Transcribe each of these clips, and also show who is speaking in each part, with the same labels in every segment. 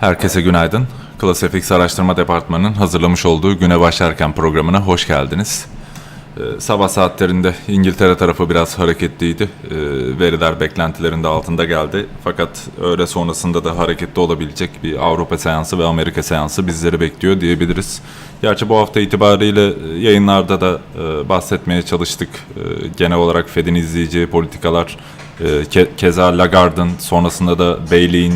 Speaker 1: Herkese günaydın. ClassFX Araştırma Departmanı'nın hazırlamış olduğu Güne Başlarken programına hoş geldiniz. Ee, sabah saatlerinde İngiltere tarafı biraz hareketliydi. Ee, veriler beklentilerin de altında geldi. Fakat öğle sonrasında da hareketli olabilecek bir Avrupa seansı ve Amerika seansı bizleri bekliyor diyebiliriz. Gerçi bu hafta itibariyle e, yayınlarda da e, bahsetmeye çalıştık. E, genel olarak Fed'in izleyeceği politikalar, e, ke- keza Lagarde'ın sonrasında da Bailey'in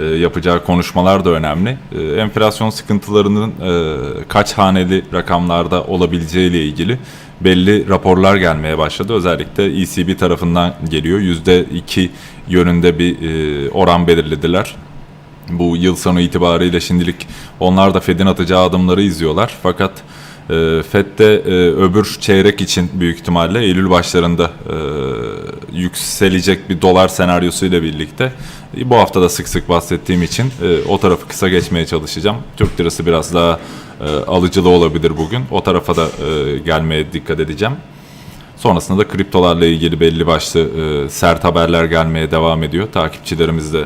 Speaker 1: e, yapacağı konuşmalar da önemli. E, enflasyon sıkıntılarının e, kaç haneli rakamlarda olabileceği ile ilgili belli raporlar gelmeye başladı. Özellikle ECB tarafından geliyor. %2 yönünde bir oran belirlediler. Bu yıl sonu itibariyle şimdilik onlar da Fed'in atacağı adımları izliyorlar. Fakat e, Fed'de e, öbür çeyrek için büyük ihtimalle Eylül başlarında yükselecek bir dolar senaryosuyla birlikte e, bu hafta da sık sık bahsettiğim için e, o tarafı kısa geçmeye çalışacağım. Türk lirası biraz daha e, alıcılı olabilir bugün. O tarafa da gelmeye dikkat edeceğim. Sonrasında da kriptolarla ilgili belli başlı sert haberler gelmeye devam ediyor. Takipçilerimiz de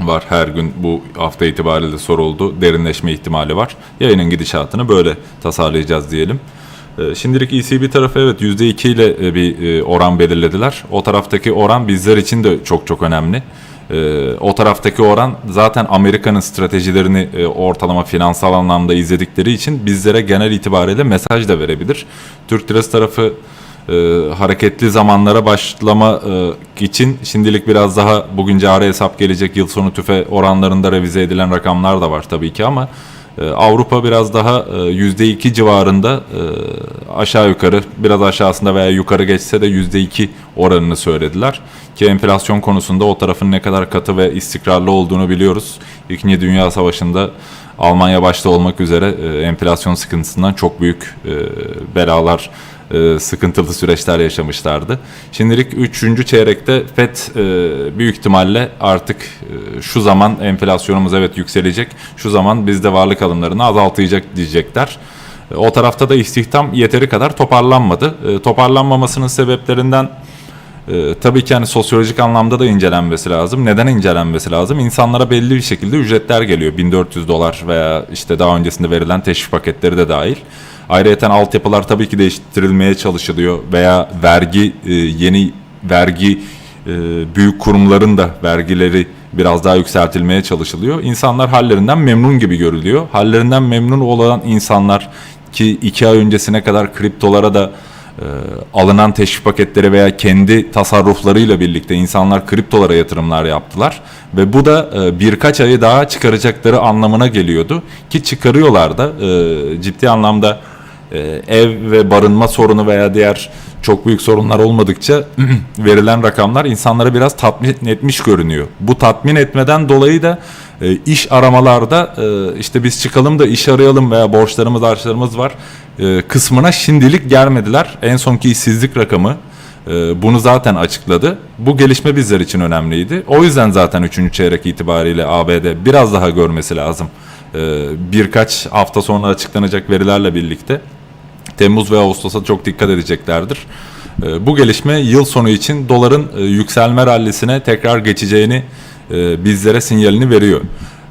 Speaker 1: var. Her gün bu hafta itibariyle soruldu. Derinleşme ihtimali var. Yayının gidişatını böyle tasarlayacağız diyelim. Ee, Şimdilik ECB tarafı evet %2 ile e, bir e, oran belirlediler. O taraftaki oran bizler için de çok çok önemli. Ee, O taraftaki oran zaten Amerika'nın stratejilerini e, ortalama finansal anlamda izledikleri için bizlere genel itibariyle mesaj da verebilir. Türk lirası tarafı hareketli zamanlara başlama için şimdilik biraz daha bugün cari hesap gelecek yıl sonu tüfe oranlarında revize edilen rakamlar da var tabii ki ama Avrupa biraz daha e, %2 civarında e, aşağı yukarı biraz aşağısında veya yukarı geçse de %2 oranını söylediler. Ki enflasyon konusunda o tarafın ne kadar katı ve istikrarlı olduğunu biliyoruz. İkinci Dünya Savaşı'nda Almanya başta olmak üzere e, enflasyon sıkıntısından çok büyük e, belalar e, sıkıntılı süreçler yaşamışlardı. Şimdilik 3. çeyrekte FED e, büyük ihtimalle artık e, şu zaman enflasyonumuz evet yükselecek. Şu zaman biz de varlık alımlarını azaltacak diyecekler. E, O tarafta da istihdam yeteri kadar toparlanmadı. E, Toparlanmamasının sebeplerinden ee, tabii ki hani sosyolojik anlamda da incelenmesi lazım. Neden incelenmesi lazım? İnsanlara belli bir şekilde ücretler geliyor. 1400 dolar veya işte daha öncesinde verilen teşvik paketleri de dahil. Ayrıca altyapılar tabii ki değiştirilmeye çalışılıyor veya vergi e, yeni vergi e, büyük kurumların da vergileri biraz daha yükseltilmeye çalışılıyor. İnsanlar hallerinden memnun gibi görülüyor. Hallerinden memnun olan insanlar ki iki ay öncesine kadar kriptolara da e, alınan teşvik paketleri veya kendi tasarruflarıyla birlikte insanlar kriptolara yatırımlar yaptılar. Ve bu da e, birkaç ayı daha çıkaracakları anlamına geliyordu. Ki çıkarıyorlar da e, ciddi anlamda e, ev ve barınma sorunu veya diğer çok büyük sorunlar olmadıkça verilen rakamlar insanları biraz tatmin etmiş görünüyor. Bu tatmin etmeden dolayı da iş aramalarda işte biz çıkalım da iş arayalım veya borçlarımız harçlarımız var e, kısmına şimdilik gelmediler. En sonki işsizlik rakamı e, bunu zaten açıkladı. Bu gelişme bizler için önemliydi. O yüzden zaten 3. çeyrek itibariyle ABD biraz daha görmesi lazım. E, birkaç hafta sonra açıklanacak verilerle birlikte Temmuz ve Ağustos'a çok dikkat edeceklerdir. E, Bu gelişme yıl sonu için doların yükselme rallisine tekrar geçeceğini bizlere sinyalini veriyor.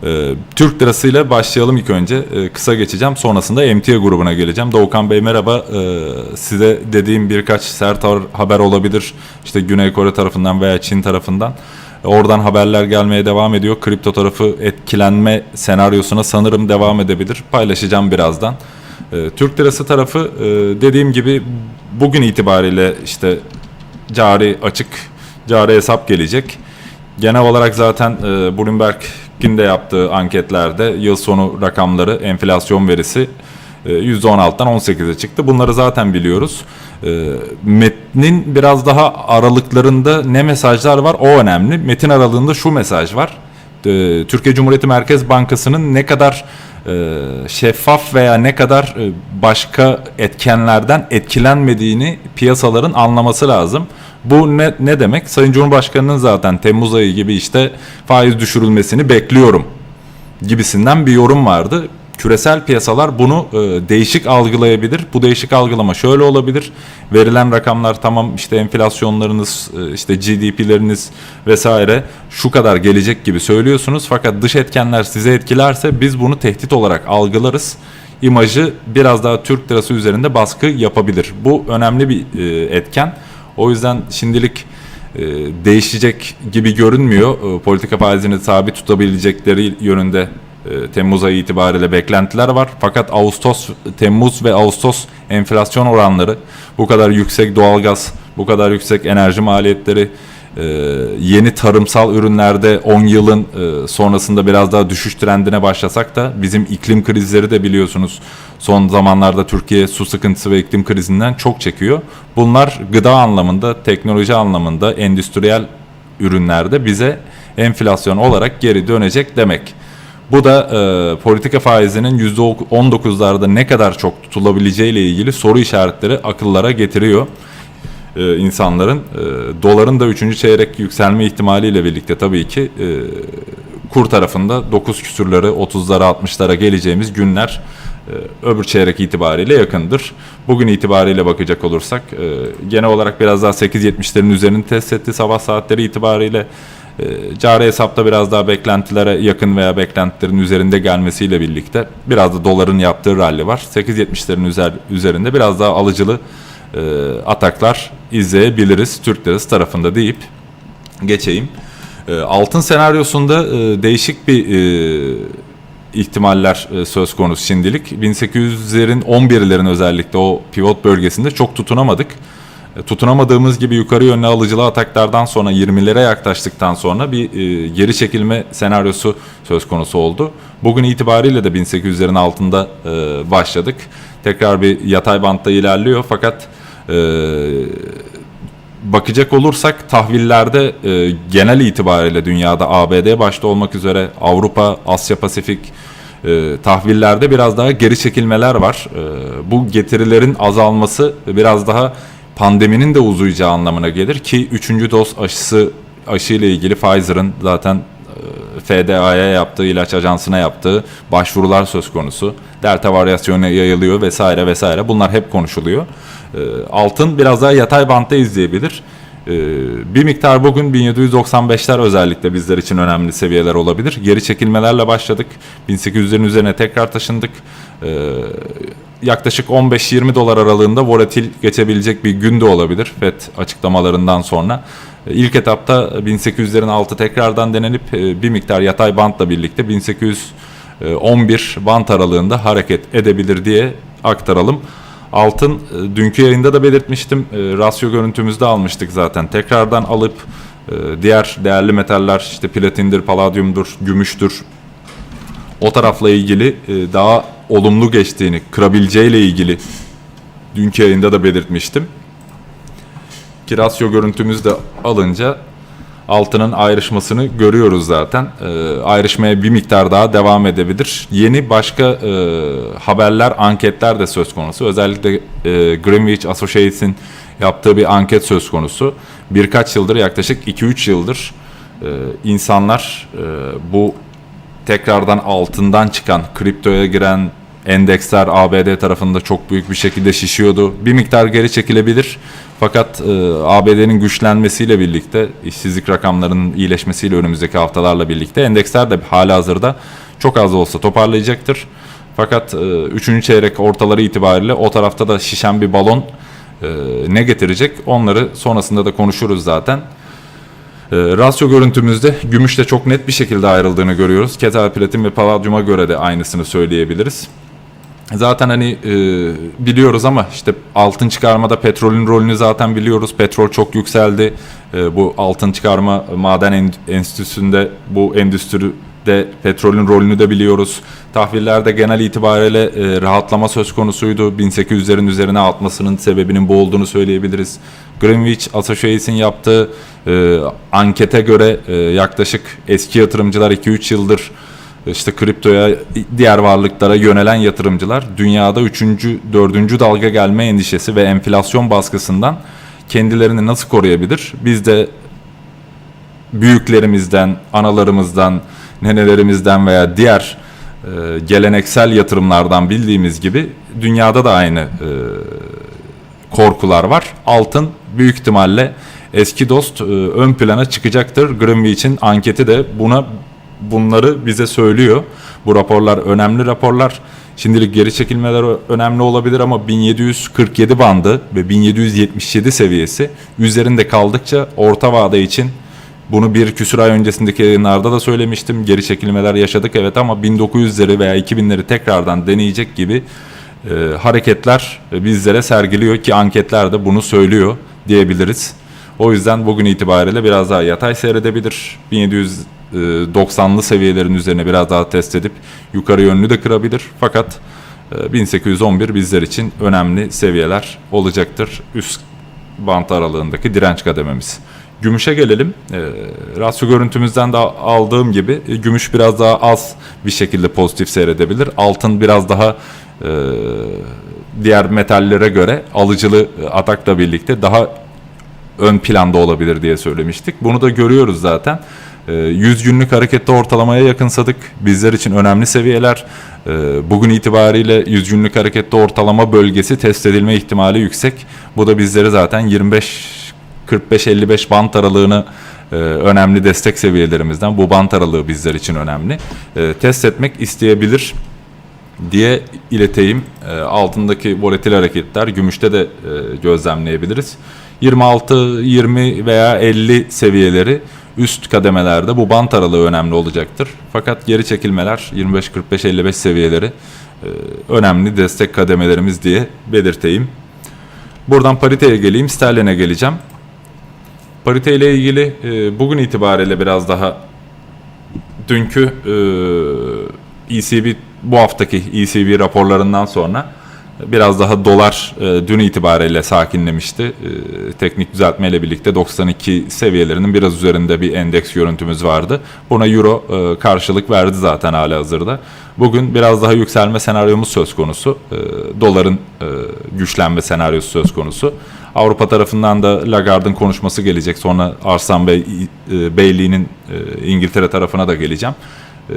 Speaker 1: Ee, Türk lirasıyla başlayalım ilk önce. Ee, kısa geçeceğim. Sonrasında emtia grubuna geleceğim. Doğukan Bey merhaba. Ee, size dediğim birkaç sert haber olabilir. İşte Güney Kore tarafından veya Çin tarafından. Oradan haberler gelmeye devam ediyor. Kripto tarafı etkilenme senaryosuna sanırım devam edebilir. Paylaşacağım birazdan. Türk lirası tarafı e, dediğim gibi bugün itibariyle işte cari açık, cari hesap gelecek. Genel olarak zaten e, Bloomberg'in de yaptığı anketlerde yıl sonu rakamları, enflasyon verisi e, %16'dan 18'e çıktı. Bunları zaten biliyoruz. E, metnin biraz daha aralıklarında ne mesajlar var o önemli. Metin aralığında şu mesaj var. E, Türkiye Cumhuriyeti Merkez Bankası'nın ne kadar e, şeffaf veya ne kadar e, başka etkenlerden etkilenmediğini piyasaların anlaması lazım. Bu ne, ne demek? Sayın Cumhurbaşkanı'nın zaten Temmuz ayı gibi işte faiz düşürülmesini bekliyorum gibisinden bir yorum vardı. Küresel piyasalar bunu e, değişik algılayabilir. Bu değişik algılama şöyle olabilir. Verilen rakamlar tamam işte enflasyonlarınız, e, işte GDP'leriniz vesaire şu kadar gelecek gibi söylüyorsunuz. Fakat dış etkenler size etkilerse biz bunu tehdit olarak algılarız. İmajı biraz daha Türk lirası üzerinde baskı yapabilir. Bu önemli bir e, etken. O yüzden şimdilik e, değişecek gibi görünmüyor. E, politika faizini sabit tutabilecekleri yönünde e, Temmuz ayı itibariyle beklentiler var. Fakat Ağustos, Temmuz ve Ağustos enflasyon oranları bu kadar yüksek doğalgaz, bu kadar yüksek enerji maliyetleri, e, yeni tarımsal ürünlerde 10 yılın e, sonrasında biraz daha düşüş trendine başlasak da bizim iklim krizleri de biliyorsunuz son zamanlarda Türkiye su sıkıntısı ve iklim krizinden çok çekiyor. Bunlar gıda anlamında, teknoloji anlamında, endüstriyel ürünlerde bize enflasyon olarak geri dönecek demek. Bu da e, politika faizinin %19'larda ne kadar çok tutulabileceği ile ilgili soru işaretleri akıllara getiriyor e, insanların. E, doların da 3. çeyrek yükselme ihtimaliyle birlikte tabii ki e, kur tarafında 9 küsürleri 30'lara 60'lara geleceğimiz günler e, öbür çeyrek itibariyle yakındır. Bugün itibariyle bakacak olursak e, genel olarak biraz daha 8.70'lerin üzerini test etti sabah saatleri itibariyle. E, Cari hesapta biraz daha beklentilere yakın veya beklentilerin üzerinde gelmesiyle birlikte biraz da doların yaptığı rally var. 8.70'lerin üzer, üzerinde biraz daha alıcılı e, ataklar izleyebiliriz Türk lirası tarafında deyip geçeyim. E, altın senaryosunda e, değişik bir e, ihtimaller e, söz konusu şimdilik. 1800'lerin 11'lerin özellikle o pivot bölgesinde çok tutunamadık. E, Tutunamadığımız gibi yukarı yönlü alıcılı ataklardan sonra 20'lere yaklaştıktan sonra bir e, geri çekilme senaryosu söz konusu oldu. Bugün itibariyle de 1800'lerin altında e, başladık. Tekrar bir yatay bantta ilerliyor fakat bakacak olursak tahvillerde genel itibariyle dünyada ABD başta olmak üzere Avrupa, Asya Pasifik e, tahvillerde biraz daha geri çekilmeler var. E, bu getirilerin azalması biraz daha pandeminin de uzayacağı anlamına gelir ki 3. doz aşısı aşı ile ilgili Pfizer'ın zaten e, FDA'ya yaptığı, ilaç ajansına yaptığı başvurular söz konusu. Delta varyasyonu yayılıyor vesaire vesaire. Bunlar hep konuşuluyor. E, Altın biraz daha yatay bantta izleyebilir. E, Bir miktar bugün 1795'ler özellikle bizler için önemli seviyeler olabilir. Geri çekilmelerle başladık. 1800'lerin üzerine tekrar taşındık. E, Yaklaşık 15-20 dolar aralığında volatil geçebilecek bir gün de olabilir FED açıklamalarından sonra. E, İlk etapta 1800'lerin altı tekrardan denenip e, bir miktar yatay bantla birlikte 1811 bant aralığında hareket edebilir diye aktaralım. Altın e, dünkü yayında da belirtmiştim. E, Rasyo görüntümüzde almıştık zaten. Tekrardan alıp e, diğer değerli metaller işte platindir, paladyumdur, gümüştür. O tarafla ilgili e, daha olumlu geçtiğini, kırabileceğiyle ilgili dünkü yayında da belirtmiştim. Ki rasyo görüntümüzü de alınca altının ayrışmasını görüyoruz zaten. Ee, ayrışmaya bir miktar daha devam edebilir. Yeni başka e, haberler, anketler de söz konusu. Özellikle e, Greenwich Associates'in yaptığı bir anket söz konusu. Birkaç yıldır, yaklaşık 2-3 yıldır e, insanlar e, bu tekrardan altından çıkan, kriptoya giren, endeksler ABD tarafında çok büyük bir şekilde şişiyordu. Bir miktar geri çekilebilir. Fakat e, ABD'nin güçlenmesiyle birlikte, işsizlik rakamlarının iyileşmesiyle önümüzdeki haftalarla birlikte endeksler de hala hazırda çok az da olsa toparlayacaktır. Fakat 3. çeyrek ortaları itibariyle o tarafta da şişen bir balon e, ne getirecek onları sonrasında da konuşuruz zaten. E, rasyo görüntümüzde gümüşle çok net bir şekilde ayrıldığını görüyoruz. Keza platin ve paladyuma göre de aynısını söyleyebiliriz. Zaten hani e, biliyoruz ama işte altın çıkarmada petrolün rolünü zaten biliyoruz. Petrol çok yükseldi. E, bu altın çıkarma maden en- enstitüsünde bu endüstride petrolün rolünü de biliyoruz. Tahvillerde genel itibariyle e, rahatlama söz konusuydu. 1800'lerin üzerine atmasının sebebinin bu olduğunu söyleyebiliriz. Greenwich Associates'in yaptığı e, ankete göre e, yaklaşık eski yatırımcılar 2-3 yıldır işte kriptoya, diğer varlıklara yönelen yatırımcılar dünyada 3. 4. dalga gelme endişesi ve enflasyon baskısından kendilerini nasıl koruyabilir? Biz de büyüklerimizden, analarımızdan, nenelerimizden veya diğer e, geleneksel yatırımlardan bildiğimiz gibi dünyada da aynı e, korkular var. Altın büyük ihtimalle eski dost e, ön plana çıkacaktır. Greenwich'in anketi de buna bunları bize söylüyor. Bu raporlar önemli raporlar. Şimdilik geri çekilmeler önemli olabilir ama 1747 bandı ve 1777 seviyesi üzerinde kaldıkça orta vade için bunu bir küsur ay öncesindeki yayınlarda da söylemiştim. Geri çekilmeler yaşadık evet ama 1900'leri veya 2000'leri tekrardan deneyecek gibi e, hareketler e, bizlere sergiliyor ki anketler de bunu söylüyor diyebiliriz. O yüzden bugün itibariyle biraz daha yatay seyredebilir. 1790'lı seviyelerin üzerine biraz daha test edip yukarı yönlü de kırabilir. Fakat e, 1811 bizler için önemli seviyeler olacaktır. Üst bant aralığındaki direnç kadememiz. Gümüşe gelelim. E, rasyo görüntümüzden de aldığım gibi e, gümüş biraz daha az bir şekilde pozitif seyredebilir. Altın biraz daha e, diğer metallere göre alıcılı e, atakla birlikte daha ön planda olabilir diye söylemiştik. Bunu da görüyoruz zaten. E, 100 günlük harekette ortalamaya yakınsadık. Bizler için önemli seviyeler. E, Bugün itibariyle 100 günlük harekette ortalama bölgesi test edilme ihtimali yüksek. Bu da bizleri zaten 25 45-55 bant aralığını e, önemli destek seviyelerimizden. Bu bant aralığı bizler için önemli. E, test etmek isteyebilir diye ileteyim. Altındaki volatil hareketler gümüşte de e, gözlemleyebiliriz. 26, 20 veya 50 seviyeleri üst kademelerde bu bant aralığı önemli olacaktır. Fakat geri çekilmeler 25, 45, 55 seviyeleri e, önemli destek kademelerimiz diye belirteyim. Buradan pariteye geleyim, sterline geleceğim. Parite ile ilgili e, bugün itibariyle biraz daha dünkü e, ECB bu haftaki ECB raporlarından sonra biraz daha dolar e, dün itibariyle sakinlemişti. E, teknik düzeltmeyle birlikte 92 seviyelerinin biraz üzerinde bir endeks görüntümüz vardı. Buna euro e, karşılık verdi zaten hala hazırda. Bugün biraz daha yükselme senaryomuz söz konusu. E, doların e, güçlenme senaryosu söz konusu. Avrupa tarafından da Lagarde'ın konuşması gelecek. Sonra Arslan Bey e, Beyliği'nin e, İngiltere tarafına da geleceğim. E,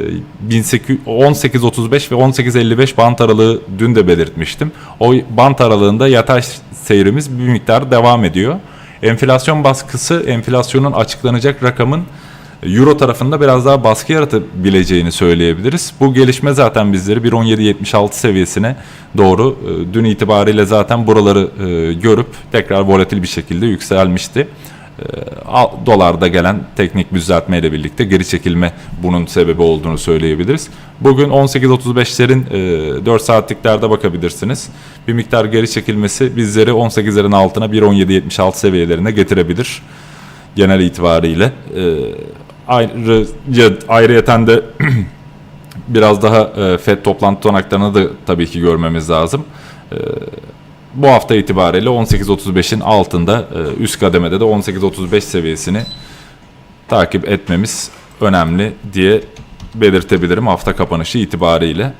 Speaker 1: 18.35 ve 18.55 bant aralığı dün de belirtmiştim. O bant aralığında yatay seyrimiz bir miktar devam ediyor. Enflasyon baskısı, enflasyonun açıklanacak rakamın Euro tarafında biraz daha baskı yaratabileceğini söyleyebiliriz. Bu gelişme zaten bizleri 1.1776 seviyesine doğru e, dün itibariyle zaten buraları e, görüp tekrar volatil bir şekilde yükselmişti. E, al- Dolarda gelen teknik düzeltmeyle birlikte geri çekilme bunun sebebi olduğunu söyleyebiliriz. Bugün 18.35'lerin e, 4 saatliklerde bakabilirsiniz. Bir miktar geri çekilmesi bizleri 18'lerin altına 1.1776 seviyelerine getirebilir genel itibariyle. E, ayrıca ayrıyeten de biraz daha e, FED toplantı tutanaklarını da tabii ki görmemiz lazım. Bu hafta itibariyle 18.35'in altında e, üst kademede de 18.35 seviyesini takip etmemiz önemli diye belirtebilirim hafta kapanışı itibariyle.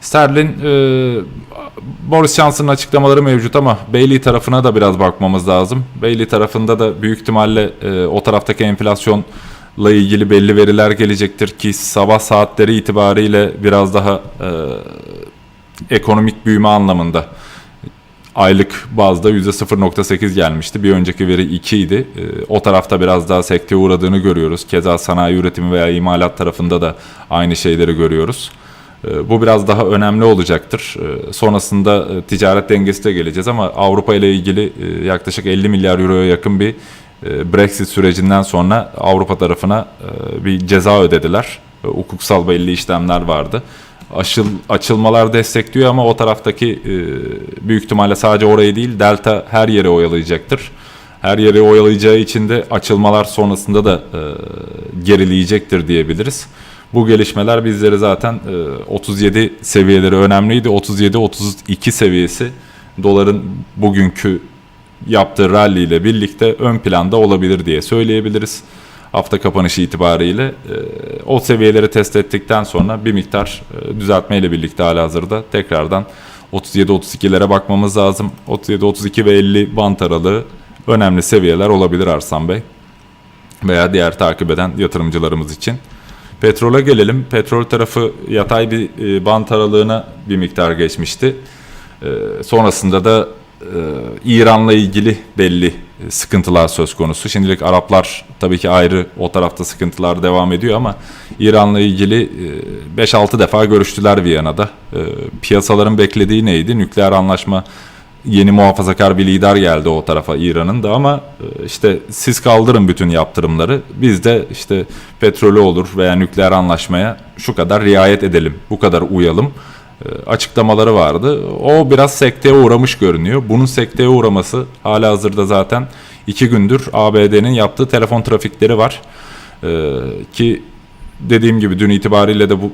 Speaker 1: Sterlin e, Boris Johnson'ın açıklamaları mevcut ama Bailey tarafına da biraz bakmamız lazım. Bailey tarafında da büyük ihtimalle e, o taraftaki enflasyon ilgili belli veriler gelecektir ki sabah saatleri itibariyle biraz daha e, ekonomik büyüme anlamında aylık bazda %0.8 gelmişti. Bir önceki veri 2 idi. E, o tarafta biraz daha sekteye uğradığını görüyoruz. Keza sanayi üretimi veya imalat tarafında da aynı şeyleri görüyoruz. E, Bu biraz daha önemli olacaktır. E, Sonrasında e, ticaret dengesi de geleceğiz ama Avrupa ile ilgili e, yaklaşık 50 milyar euroya yakın bir e, Brexit sürecinden sonra Avrupa tarafına bir ceza ödediler. Hukuksal belli işlemler vardı. Aşıl, açılmalar destekliyor ama o taraftaki e, büyük ihtimalle sadece orayı değil Delta her yere oyalayacaktır. Her yere oyalayacağı için de açılmalar sonrasında da e, gerileyecektir diyebiliriz. Bu gelişmeler bizleri zaten e, 37 seviyeleri önemliydi. 37-32 seviyesi doların bugünkü yaptığı rally ile birlikte ön planda olabilir diye söyleyebiliriz. Hafta kapanışı itibariyle e, o seviyeleri test ettikten sonra bir miktar e, düzeltmeyle birlikte halihazırda tekrardan 37-32'lere bakmamız lazım. 37-32 ve 50 bant aralığı önemli seviyeler olabilir Arslan Bey veya diğer takip eden yatırımcılarımız için. Petrole gelelim. Petrol tarafı yatay bir e, bant aralığına bir miktar geçmişti. Sonrasında da İran'la ilgili belli sıkıntılar söz konusu. Şimdilik Araplar tabii ki ayrı o tarafta sıkıntılar devam ediyor ama İran'la ilgili e, 5-6 defa görüştüler Viyana'da. E, piyasaların beklediği neydi? Nükleer anlaşma yeni muhafazakar bir lider geldi o tarafa İran'ın da ama e, işte siz kaldırın bütün yaptırımları. Biz de işte petrolü olur veya nükleer anlaşmaya şu kadar riayet edelim. Bu kadar uyalım e, açıklamaları vardı. O biraz sekteye uğramış görünüyor. Bunun sekteye uğraması hala hazırda zaten iki gündür ABD'nin yaptığı telefon trafikleri var. E, ki dediğim gibi dün itibariyle de bu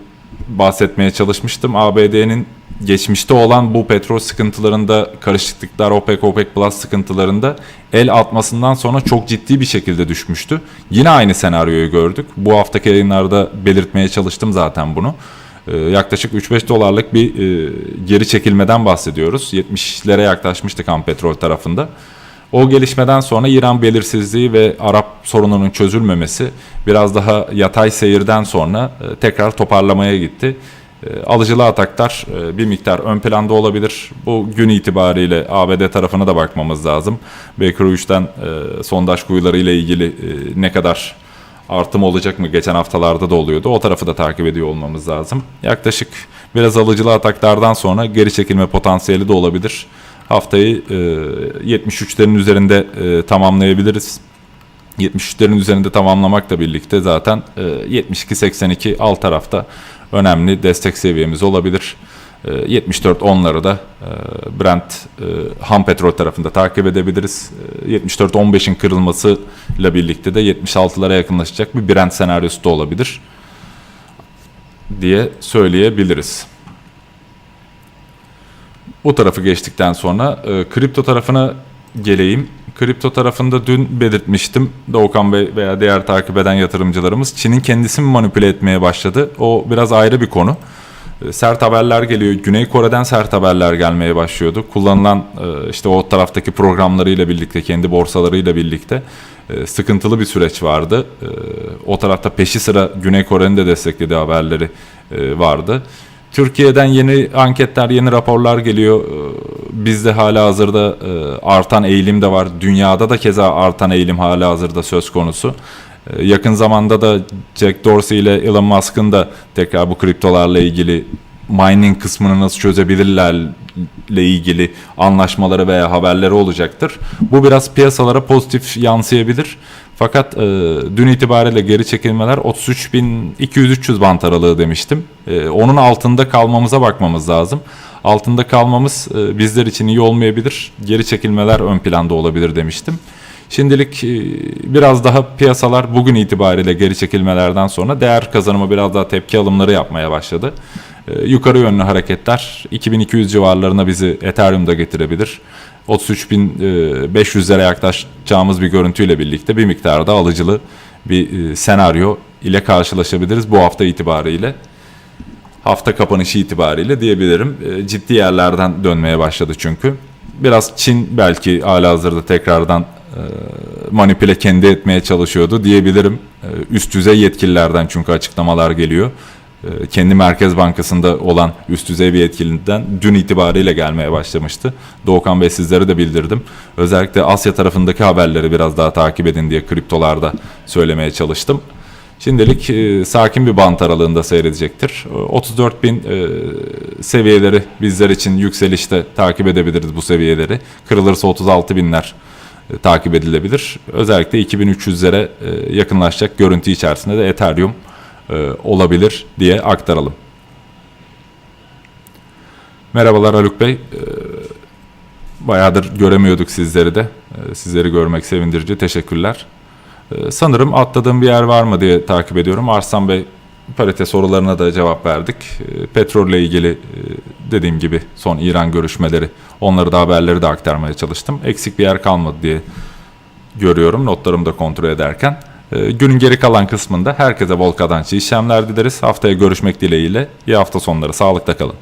Speaker 1: bahsetmeye çalışmıştım. ABD'nin geçmişte olan bu petrol sıkıntılarında karışıklıklar OPEC OPEC Plus sıkıntılarında el atmasından sonra çok ciddi bir şekilde düşmüştü. Yine aynı senaryoyu gördük. Bu haftaki yayınlarda belirtmeye çalıştım zaten bunu. Ee, yaklaşık 3-5 dolarlık bir e, geri çekilmeden bahsediyoruz. 70'lere yaklaşmıştık ham petrol tarafında. O gelişmeden sonra İran belirsizliği ve Arap sorununun çözülmemesi biraz daha yatay seyirden sonra e, tekrar toparlamaya gitti. E, Alıcılı ataklar bir miktar ön planda olabilir. Bu gün itibariyle ABD tarafına da bakmamız lazım. Baker Hughes'ten e, sondaj kuyuları ile ilgili ne kadar artım olacak mı? Geçen haftalarda da oluyordu. O tarafı da takip ediyor olmamız lazım. Yaklaşık biraz alıcılı ataklardan sonra geri çekilme potansiyeli de olabilir. Haftayı e, 73'lerin üzerinde e, tamamlayabiliriz. 73'lerin üzerinde tamamlamakla birlikte zaten e, 72-82 alt tarafta önemli destek seviyemiz olabilir. E, 74-10'ları da e, Brent e, ham petrol tarafında takip edebiliriz. E, 74-15'in kırılmasıyla birlikte de 76'lara yakınlaşacak bir Brent senaryosu da olabilir diye söyleyebiliriz. Bu tarafı geçtikten sonra e, kripto tarafına geleyim. Kripto tarafında dün belirtmiştim. Doğukan Bey veya diğer takip eden yatırımcılarımız Çin'in kendisini manipüle etmeye başladı. O biraz ayrı bir konu. E, Sert haberler geliyor. Güney Kore'den sert haberler gelmeye başlıyordu. Kullanılan e, işte o taraftaki programlarıyla birlikte, kendi borsalarıyla birlikte e, sıkıntılı bir süreç vardı. O tarafta peşi sıra Güney Kore'nin de desteklediği haberleri vardı. Türkiye'den yeni anketler, yeni raporlar geliyor. Bizde hala hazırda artan eğilim de var. Dünyada da keza artan eğilim hala hazırda söz konusu. Ee, Yakın zamanda da Jack Dorsey ile Elon Musk'ın da tekrar bu kriptolarla ilgili mining kısmını nasıl çözebilirlerle ilgili anlaşmaları veya haberleri olacaktır. Bu biraz piyasalara pozitif yansıyabilir. Fakat e, dün itibariyle geri çekilmeler 33.200-300 bant aralığı demiştim. E, onun altında kalmamıza bakmamız lazım. Altında kalmamız e, bizler için iyi olmayabilir. Geri çekilmeler ön planda olabilir demiştim. Şimdilik e, biraz daha piyasalar bugün itibariyle geri çekilmelerden sonra değer kazanımı biraz daha tepki alımları yapmaya başladı. E, Yukarı yönlü hareketler 2200 civarlarına bizi Ethereum'da getirebilir. 33.500'lere yaklaşacağımız bir görüntüyle birlikte bir miktarda alıcılı bir e, senaryo ile karşılaşabiliriz bu hafta itibariyle. Hafta kapanışı itibariyle diyebilirim. E, Ciddi yerlerden dönmeye başladı çünkü. Biraz Çin belki hala hazırda tekrardan e, manipüle kendi etmeye çalışıyordu diyebilirim. E, üst düzey yetkililerden çünkü açıklamalar geliyor. E, kendi Merkez Bankası'nda olan üst düzey bir yetkiliden dün itibariyle gelmeye başlamıştı. Doğukan Bey sizlere de bildirdim. Özellikle Asya tarafındaki haberleri biraz daha takip edin diye kriptolarda söylemeye çalıştım. Şimdilik e, sakin bir bant aralığında seyredecektir. E, 34 bin e, seviyeleri bizler için yükselişte takip edebiliriz bu seviyeleri. Kırılırsa 36 binler e, takip edilebilir. Özellikle 2300'lere e, yakınlaşacak görüntü içerisinde de Ethereum e, olabilir diye aktaralım. Merhabalar Haluk Bey. E, Bayağıdır göremiyorduk sizleri de. E, Sizleri görmek sevindirici. Teşekkürler. Ee, Sanırım atladığım bir yer var mı diye takip ediyorum. Arslan Bey parite sorularına da cevap verdik. Ee, Petrolle ilgili e, dediğim gibi son İran görüşmeleri onları da haberleri de aktarmaya çalıştım. Eksik bir yer kalmadı diye görüyorum notlarımı da kontrol ederken. Ee, Günün geri kalan kısmında herkese bol kazançlı işlemler dileriz. Haftaya görüşmek dileğiyle. İyi hafta sonları. Sağlıkla kalın.